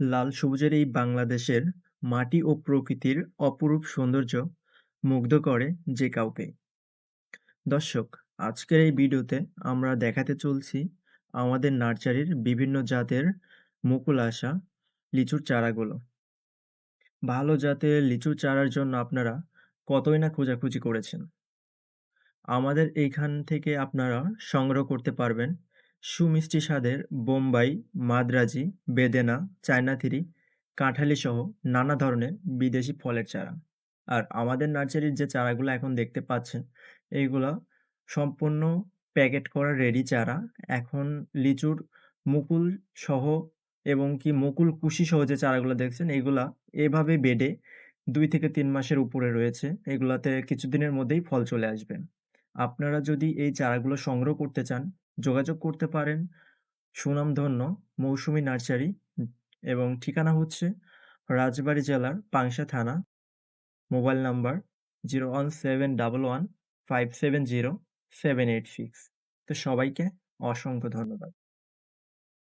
লাল সবুজের এই বাংলাদেশের মাটি ও প্রকৃতির অপরূপ সৌন্দর্য মুগ্ধ করে যে কাউকে। দর্শক, আজকের এই ভিডিওতে আমরা দেখাতে চলছি আমাদের নার্সারির বিভিন্ন জাতের মুকুল আসা লিচুর চারাগুলো। ভালো জাতের লিচুর চারার জন্য আপনারা কতই না খোঁজাখুঁজি করেছেন। আমাদের এইখান থেকে আপনারা সংগ্রহ করতে পারবেন সুমিষ্টি স্বাদের বোম্বাই, মাদ্রাজি, বেদেনা, চায়না থ্রি, কাঁঠালি সহ নানা ধরনের বিদেশি ফলের চারা। আর আমাদের নার্সারির যে চারাগুলো এখন দেখতে পাচ্ছেন এইগুলো সম্পূর্ণ প্যাকেট করা রেডি চারা। এখন লিচুর মুকুল সহ এবং কি মুকুল কুশি সহ যে চারাগুলো দেখছেন এগুলা এভাবে বেডে দুই থেকে তিন মাসের উপরে রয়েছে। এগুলাতে কিছুদিনের মধ্যেই ফল চলে আসবে। আপনারা যদি এই চারাগুলো সংগ্রহ করতে চান যোগাযোগ করতে পারেন সুনামধন্য মৌসুমি নার্সারি এবং ঠিকানা হচ্ছে রাজবাড়ী জেলার পাংশা থানা। মোবাইল নাম্বার 01711570786 তো সবাইকে অসংখ্য ধন্যবাদ।